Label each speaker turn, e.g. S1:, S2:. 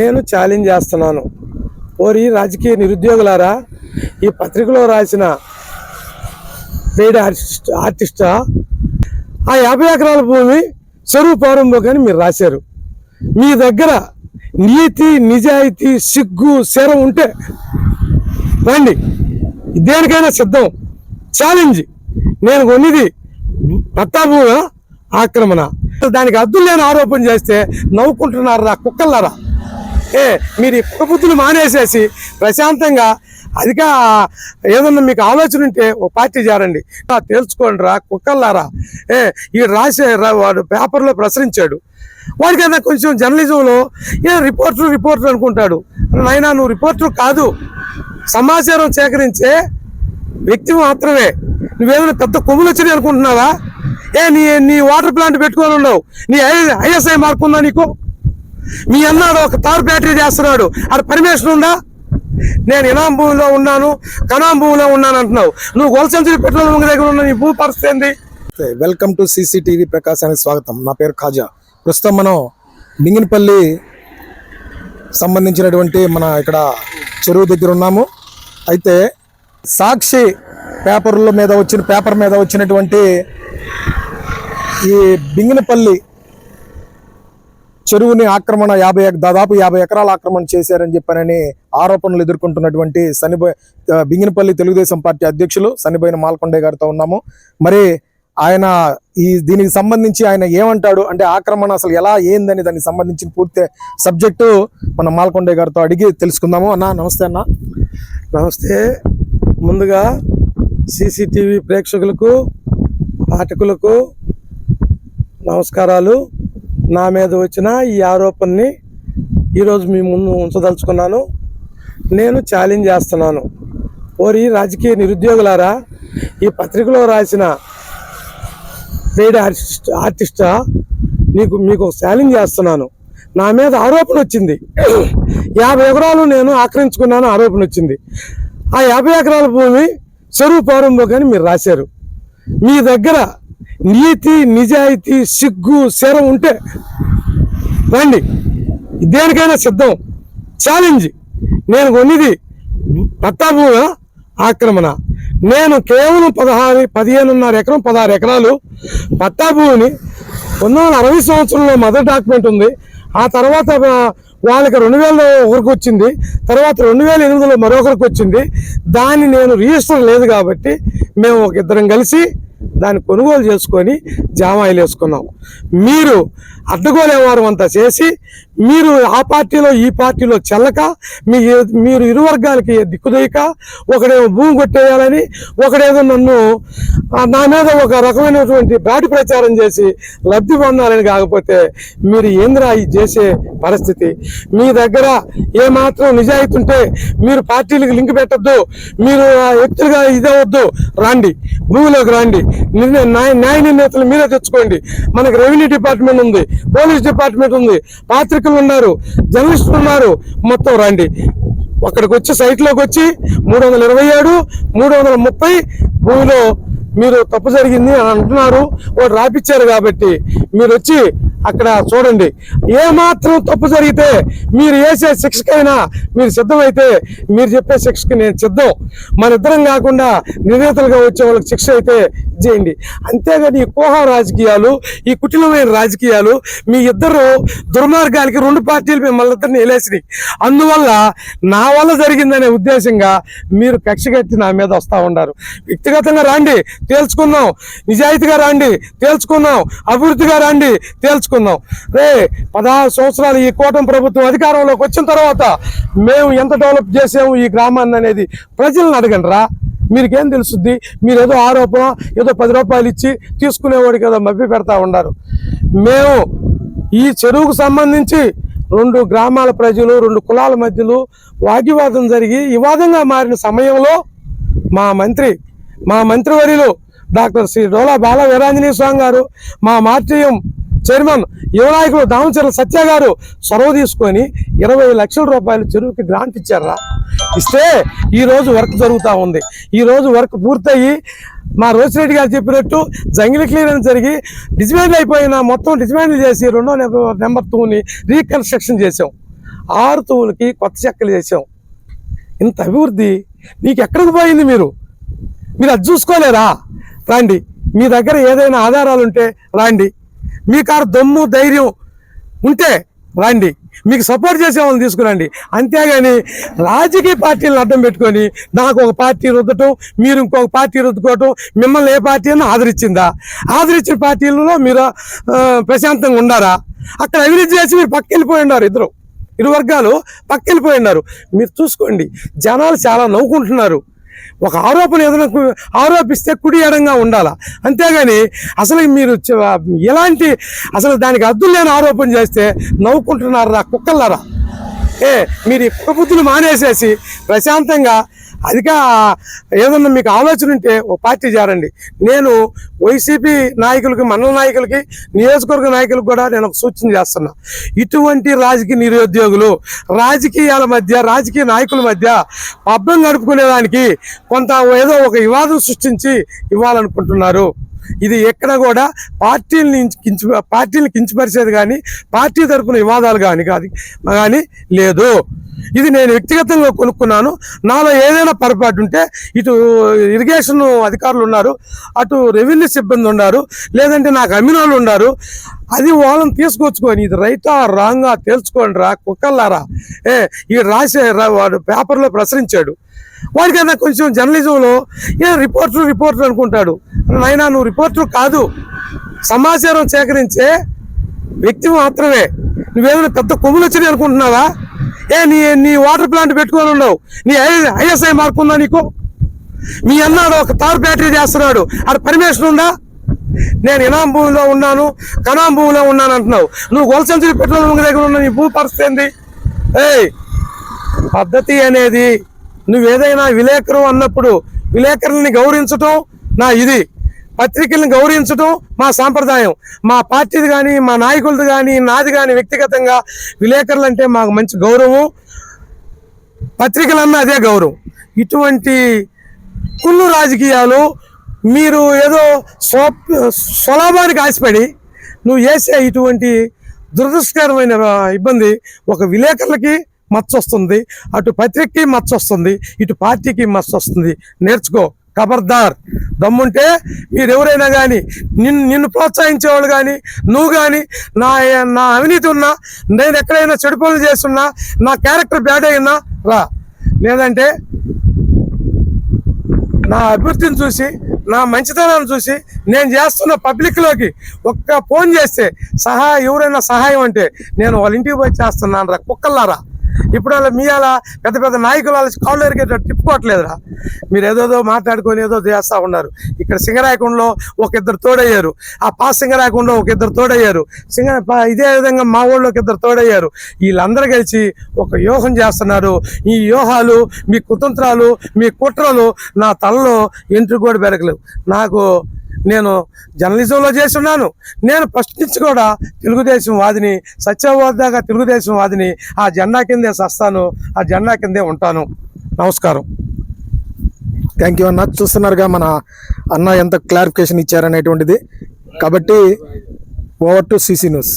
S1: నేను ఛాలెంజ్ చేస్తున్నాను. ఓరి రాజకీయ నిరుద్యోగులారా ఈ పత్రికలో రాసిన పెయిడ్ ఆర్టిస్ట్ ఆర్టిస్టా? ఆ యాభై ఎకరాల భూమి చెరువు ప్రారంభం కానీ మీరు రాశారు. మీ దగ్గర నీతి నిజాయితీ సిగ్గు శరం ఉంటే రండి. దేనికైనా సిద్ధం. ఛాలెంజ్ నేను కొన్నిది పట్టాభూమి ఆక్రమణ. దానికి అద్దులు లేని ఆరోపణ చేస్తే నవ్వుకుంటున్నారా కుక్కలారా మీరు ఎక్కువ బుద్ధులు మానేసేసి ప్రశాంతంగా అదిగా ఏదన్నా మీకు ఆలోచన ఉంటే ఓ పార్టీ చేరండి. తేల్చుకోండి రా కుక్కల్లారా. ఏ ఈ రాసే వాడు పేపర్లో ప్రసరించాడు. వాడికైనా కొంచెం జర్నలిజంలో ఏ రిపోర్టర్ రిపోర్టర్ అనుకుంటాడు. నాయనా నువ్వు రిపోర్టర్ కాదు. సమాచారం సేకరించే వ్యక్తి మాత్రమే. నువ్వేమైనా పెద్ద కొమ్ములు వచ్చినాయి అనుకుంటున్నావా? ఏ నీ నీ వాటర్ ప్లాంట్ పెట్టుకొని ఉన్నావు. నీ ఐఎస్ఐ మార్క్ ఉందా నీకు? మీ అన్నాడు ఒక తార్ బ్యాటరీ చేస్తున్నాడు. అది పర్మిషన్ ఉందా? నేను ఇనాం భూమిలో ఉన్నాను కనాం భూమిలో ఉన్నాను అంటున్నావు. నువ్వు గొలసెంచరీ పెట్రోల్ బంక్ దగ్గర ఉన్న నీ భూ పరిస్థితి
S2: వెల్కమ్ టు సీసీటీవీ ప్రకాశానికి స్వాగతం. నా పేరు ఖాజా. ప్రస్తుతం మనం మింగినపల్లి సంబంధించినటువంటి మన ఇక్కడ చెరువు దగ్గర ఉన్నాము. అయితే సాక్షి పేపర్ల మీద వచ్చిన పేపర్ మీద వచ్చినటువంటి ఈ బింగినపల్లి చెరువుని ఆక్రమణ యాభై దాదాపు యాభై ఎకరాల ఆక్రమణ చేశారని చెప్పారని ఆరోపణలు ఎదుర్కొంటున్నటువంటి సనిబోయ్ బింగినపల్లి తెలుగుదేశం పార్టీ అధ్యక్షులు సనిబోయిన మాల్కొండే గారితో ఉన్నాము. మరి ఆయన ఈ దీనికి సంబంధించి ఆయన ఏమంటాడు? అంటే ఆక్రమణ అసలు ఎలా ఏందని దానికి సంబంధించిన పూర్తి సబ్జెక్టు మన మాల్కొండే గారితో అడిగి తెలుసుకుందాము. అన్న నమస్తే అన్న.
S1: నమస్తే. ముందుగా సీసీటీవీ ప్రేక్షకులకు పాఠకులకు నమస్కారాలు. నా మీద వచ్చిన ఈ ఆరోపణని ఈరోజు మీ ముందు ఉంచదలుచుకున్నాను. నేను ఛాలెంజ్ చేస్తున్నాను. ఓరి రాజకీయ నిరుద్యోగులారా ఈ పత్రికలో రాసిన పెయిడ్ ఆర్టిస్ట్ ఆర్టిస్టా నీకు మీకు ఛాలెంజ్ చేస్తున్నాను. నా మీద ఆరోపణ వచ్చింది. యాభై ఎకరాలు నేను ఆక్రమించుకున్నాను ఆరోపణ వచ్చింది. ఆ యాభై ఎకరాల భూమి చెరువు ప్రారంభం కానీ మీరు రాశారు. మీ దగ్గర నీతి నిజాయితీ సిగ్గు శరం ఉంటే రండి. దేనికైనా సిద్ధం. ఛాలెంజ్. నేను కొన్నిది పట్టాభూమ ఆక్రమణ. నేను కేవలం పదహారు పదిహేనున్నర ఎకరం పదహారు ఎకరాలు పట్టాభూమిని పంతొమ్మిది వందల అరవై సంవత్సరంలో మదర్ డాక్యుమెంట్ ఉంది. ఆ తర్వాత వాళ్ళకి రెండు వేలలో ఒకరికి వచ్చింది. తర్వాత రెండు వేల ఎనిమిదిలో మరొకరికి వచ్చింది. దాన్ని నేను రిజిస్టర్ లేదు కాబట్టి మేము ఒక ఇద్దరం కలిసి దాన్ని కొనుగోలు చేసుకొని జామాయిలు వేసుకున్నాం. మీరు అడ్డగోలు అంతా చేసి మీరు ఆ పార్టీలో ఈ పార్టీలో చెల్లక మీ మీరు ఇరు వర్గాలకి దిక్కుదయక ఒకడేమో భూమి కొట్టేయాలని ఒకడేదో నన్ను నా మీద ఒక రకమైనటువంటి బ్యాటి ప్రచారం చేసి లబ్ధి పొందాలని కాకపోతే మీరు ఏంద్రా ఇది చేసే పరిస్థితి? మీ దగ్గర ఏమాత్రం నిజాయితీ ఉంటే మీరు పార్టీలకు లింక్ పెట్టద్దు మీరు ఆ వ్యక్తులుగా ఇదవద్దు రండి భూమిలోకి రండి. న్యాయ న్యాయ నిర్ణేతలు మీరే తెచ్చుకోండి. మనకి రెవెన్యూ డిపార్ట్మెంట్ ఉంది పోలీస్ డిపార్ట్మెంట్ ఉంది పాత్రికలు ఉన్నారు జర్నలిస్టులు ఉన్నారు. మొత్తం రండి. అక్కడికి వచ్చి సైట్లోకి వచ్చి మూడు వందల ఇరవై ఏడు మూడు వందల ముప్పై భూమిలో మీరు తప్పు జరిగింది అని అంటున్నారు. వాడు రాపిచ్చారు కాబట్టి మీరు వచ్చి అక్కడ చూడండి. ఏమాత్రం తప్పు జరిగితే మీరు వేసే శిక్షకైనా మీరు సిద్ధమైతే మీరు చెప్పే శిక్షకి నేను సిద్ధం. మన ఇద్దరం కాకుండా నిర్ణేతలుగా వచ్చే వాళ్ళకి శిక్ష అయితే చేయండి అంతేగాని ఈ కోహ రాజకీయాలు ఈ కుటిలమైన రాజకీయాలు మీ ఇద్దరు దుర్మార్గాలకి రెండు పార్టీలు మిమ్మల్ని ఇద్దరిని వెళ్ళేసినాయి అందువల్ల నా వల్ల జరిగిందనే ఉద్దేశంగా మీరు కక్ష కట్టి నా మీద వస్తూ ఉన్నారు. వ్యక్తిగతంగా రండి తేల్చుకుందాం. నిజాయితీగా రండి తేల్చుకుందాం. అభివృద్ధిగా రండి తెలుసుకుందాం రే పదహారు సంవత్సరాలు ఈ కూటమి ప్రభుత్వం అధికారంలోకి వచ్చిన తర్వాత మేము ఎంత డెవలప్ చేసాము ఈ గ్రామాన్ని అనేది ప్రజలను అడగండి రా మీకేం తెలుస్తుంది మీరు ఏదో ఆరోపణ ఏదో పది రూపాయలు ఇచ్చి తీసుకునేవాడికి ఏదో మభ్య పెడతా ఉన్నారు. మేము ఈ చెరువుకు సంబంధించి రెండు గ్రామాల ప్రజలు రెండు కులాల మధ్యలో వాగ్వివాదం జరిగి వివాదంగా మారిన సమయంలో మా మంత్రి మా మంత్రివర్యులు డాక్టర్ శ్రీ డోలా బాల వీరాంజనేయ స్వామి గారు మా మార్టీఎం చైర్మన్ యువనాయకుడు దామచర్ల సత్య గారు చొరవ తీసుకొని ఇరవై లక్షల రూపాయలు చెరువుకి గ్రాంట్ ఇచ్చారా? ఇస్తే ఈ రోజు వర్క్ జరుగుతూ ఉంది. ఈ రోజు వర్క్ పూర్తయి మా రోసిరెడ్డి గారు చెప్పినట్టు జంగిలి క్లియరెన్స్ జరిగి డిజిమెంట్ అయిపోయిన మొత్తం డిజిమెంట్లు చేసి రెండో నెంబర్ నెంబర్ టూని రీకన్స్ట్రక్షన్ చేసాం ఆరు తూములకి కొత్త చెక్కలు చేసాం ఇంత అభివృద్ధి నీకు ఎక్కడికి పోయింది మీరు? మీరు అది చూసుకోలేరా? రండి. మీ దగ్గర ఏదైనా ఆధారాలు ఉంటే రాండి. మీ కారు దమ్ము ధైర్యం ఉంటే రండి. మీకు సపోర్ట్ చేసే వాళ్ళని తీసుకురండి. అంతేగాని రాజకీయ పార్టీలను అడ్డం పెట్టుకొని నాకు ఒక పార్టీ రుద్దటం మీరు ఇంకొక పార్టీ రుద్దుకోవటం మిమ్మల్ని ఏ పార్టీ అయినా ఆదరించిందా? ఆదరించిన పార్టీలలో మీరు ప్రశాంతంగా ఉండారా? అక్కడ అభివృద్ధి చేసి మీరు పక్కెళ్ళిపోయి ఉన్నారు ఇద్దరు. ఇరు వర్గాలు పక్కెళ్ళిపోయి ఉన్నారు. మీరు చూసుకోండి. జనాలు చాలా నవ్వుకుంటున్నారు. ఒక ఆరోపణ ఏదైనా కు- ఆరోపిస్తే కుడి ఎడంగా ఉండాలా? అంతేగాని అసలు మీరు ఎలాంటి అసలు దానికి అద్దులు లేని ఆరోపణ చేస్తే నవ్వుకుంటున్నారా కుక్కల్లారా? ఏ మీరు ఈ బుద్ధులు మానేసేసి ప్రశాంతంగా అధిక ఏదన్నా మీకు ఆలోచన ఉంటే ఓ పార్టీ చేరండి. నేను వైసీపీ నాయకులకి మండల నాయకులకి నియోజకవర్గ నాయకులకు కూడా నేను ఒక సూచన చేస్తున్నా. ఇటువంటి రాజకీయ నిరుద్యోగులు రాజకీయాల మధ్య రాజకీయ నాయకుల మధ్య పబ్బం గడుపుకునేదానికి కొంత ఏదో ఒక వివాదం సృష్టించి ఇవ్వాలనుకుంటున్నారు. ఇది ఎక్కడ కూడా పార్టీలని కించ పార్టీని కించపరిచేది కానీ పార్టీ తరపున వివాదాలు కానీ కాదు. కానీ లేదు. ఇది నేను వ్యక్తిగతంగా కొనుక్కున్నాను. నాలో ఏదైనా పొరపాటు ఉంటే ఇటు ఇరిగేషన్ అధికారులు ఉన్నారు అటు రెవెన్యూ సిబ్బంది ఉన్నారు లేదంటే నాకు అమ్మిన ఉన్నారు. అది వాళ్ళని తీసుకొచ్చుకొని ఇది రైతా రాంగా తేల్చుకోండి రా కుక్కల్లారా ఏ ఈ రాసే రా- వాడు పేపర్లో ప్రసరించాడు. వాడికైనా కొంచెం జర్నలిజంలో ఏ రిపోర్టర్ రిపోర్టర్ అనుకుంటాడు. నాయనా నువ్వు రిపోర్టర్ కాదు. సమాచారం సేకరించే వ్యక్తి మాత్రమే. నువ్వేదైనా పెద్ద కొమ్ములు వచ్చినాయి అనుకుంటున్నావా? ఏ నీ నీ వాటర్ ప్లాంట్ పెట్టుకొని ఉన్నావు. నీ ఐఎస్ఐ మార్క్ ఉందా నీకు? మీ అన్నాడు ఒక తార్ బ్యాటరీ చేస్తున్నాడు. ఆడ పర్మిషన్ ఉందా? నేను ఇనాం భూమిలో ఉన్నాను కనాం భూమిలో ఉన్నాను అంటున్నావు. నువ్వు గోల్సెంచరీ పెట్రోల్ బంక్ దగ్గర ఉన్న నీ భూ పరిస్థితి ఏంది? ఏయ్ పద్ధతి అనేది నువ్వేదైనా విలేకరు అన్నప్పుడు విలేకరుల్ని గౌరవించటం నా ఇది. పత్రికలను గౌరవించటం మా సాంప్రదాయం. మా పార్టీది కానీ మా నాయకులది కానీ నాది కానీ వ్యక్తిగతంగా విలేకరులు అంటే మాకు మంచి గౌరవం. పత్రికలన్నా అదే గౌరవం. ఇటువంటి కుళ్ళు రాజకీయాలు మీరు ఏదో స్వ స్వలాభానికి ఆశపడి నువ్వు చేసే ఇటువంటి దురదృష్టకరమైన ఇబ్బంది ఒక విలేకరులకి మచ్చొస్తుంది అటు పత్రికకి మచ్చొస్తుంది ఇటు పార్టీకి మచ్చ వస్తుంది నేర్చుకో. ఖబర్దార్ దమ్ముంటే మీరు ఎవరైనా కానీ నిన్ను నిన్ను ప్రోత్సహించేవాళ్ళు కానీ నువ్వు కానీ నా నా అవినీతి ఉన్నా నేను ఎక్కడైనా చెడు పనులు చేస్తున్నా నా క్యారెక్టర్ బ్యాడ్ అయినా రా. లేదంటే నా అభివృద్ధిని చూసి నా మంచితనాన్ని చూసి నేను చేస్తున్న పబ్లిక్లోకి ఒక్క ఫోన్ చేస్తే సహాయం ఎవరైనా సహాయం అంటే నేను వాళ్ళ ఇంటికి పోయి చేస్తున్నాను రా కుక్కల్లారా. ఇప్పుడు వాళ్ళ మీ అలా పెద్ద పెద్ద నాయకులు వాళ్ళ కాళ్ళు ఎరిగేటట్టు తిప్పుకోవట్లేదురా. మీరు ఏదోదో మాట్లాడుకొని ఏదో చేస్తూ ఉన్నారు. ఇక్కడ సింగరాయకుండలో ఒక ఇద్దరు తోడయ్యారు. ఆ పాస్ సింగరాయకుండలో ఒక ఇద్దరు తోడయ్యారు. సింగ ఇదే విధంగా మా ఊళ్ళోకి ఇద్దరు తోడయ్యారు. వీళ్ళందరూ కలిసి ఒక వ్యూహం చేస్తున్నారు. ఈ వ్యూహాలు మీ కుతంత్రాలు మీ కుట్రలు నా తలలో ఎంట్రు కూడా పెరగలేవు. నాకు నేను జర్నలిజంలో చేస్తున్నాను. నేను ఫస్ట్ నుంచి కూడా తెలుగుదేశం వాదిని సత్యవాదాగా తెలుగుదేశం వాదిని ఆ జెండా కిందే సస్తాను ఆ జెండా కిందే ఉంటాను. నమస్కారం.
S2: థ్యాంక్ యూ అన్న. చూస్తున్నారుగా మన అన్న ఎంత క్లారిఫికేషన్ ఇచ్చారనేటువంటిది. కాబట్టి ఓవర్ టు సిసి న్యూస్